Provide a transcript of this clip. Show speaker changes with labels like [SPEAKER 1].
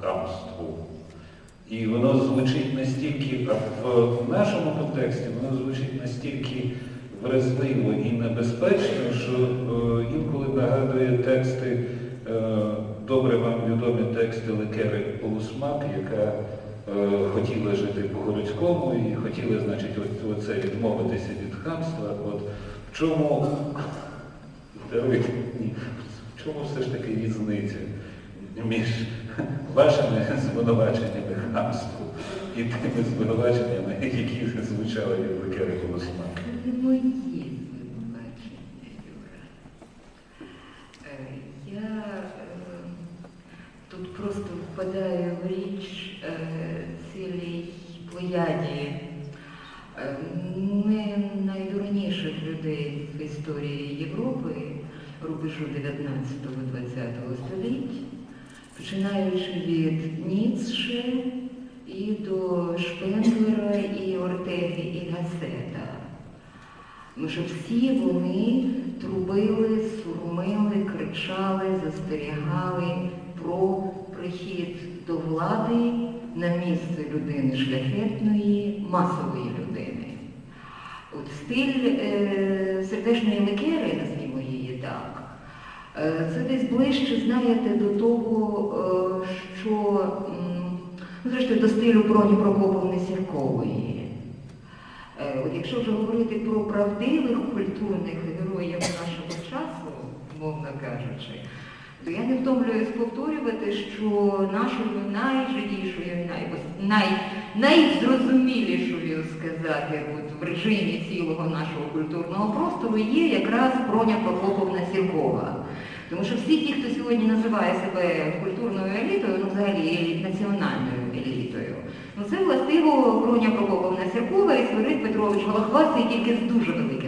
[SPEAKER 1] хамству. І воно звучить настільки, а в нашому контексті воно звучить настільки вразливо і небезпечно, що е, інколи нагадує тексти, е, добре вам відомі тексти Лекери Полусмак, яка е, хотіла жити по-городському і хотіла, значить, оце відмовитися від хамства. От в чому в чому все ж таки різниця між вашими звинуваченнями хамству і тими звинуваченнями, які звучали від Лекери Полусмак?
[SPEAKER 2] Це не мої звинувачення, Юра. Е, Я е, тут просто впадаю в річ е, цілій плеяді не найдурніших людей в історії Європи рубежу 19-20 століть, починаючи від Ніцше і до Шпенглера, і Ортеги, і Гассета. Тому що всі вони трубили, сурмили, кричали, застерігали про прихід до влади на місце людини шляхетної, масової людини. От стиль е, сердечної лекери, назвімо її так, це десь ближче, знаєте, до того, е, що, ну, зрештою, до стилю Броні Прокоповни Сіркової. Е, От якщо вже говорити про правдивих культурних героїв нашого часу, мовно кажучи, то я не втомлююсь повторювати, що нашою найживішою, най, найзрозумілішою сказати от в режимі цілого нашого культурного простору є якраз Броня Прокоповна Сіркова. Тому що всі ті, хто сьогодні називає себе культурною елітою, ну взагалі еліт- національною елітою, ну це властиво Груня Прокоповна Сіркова і Свирид Петрович Голохвастий тільки з дуже великими грішми.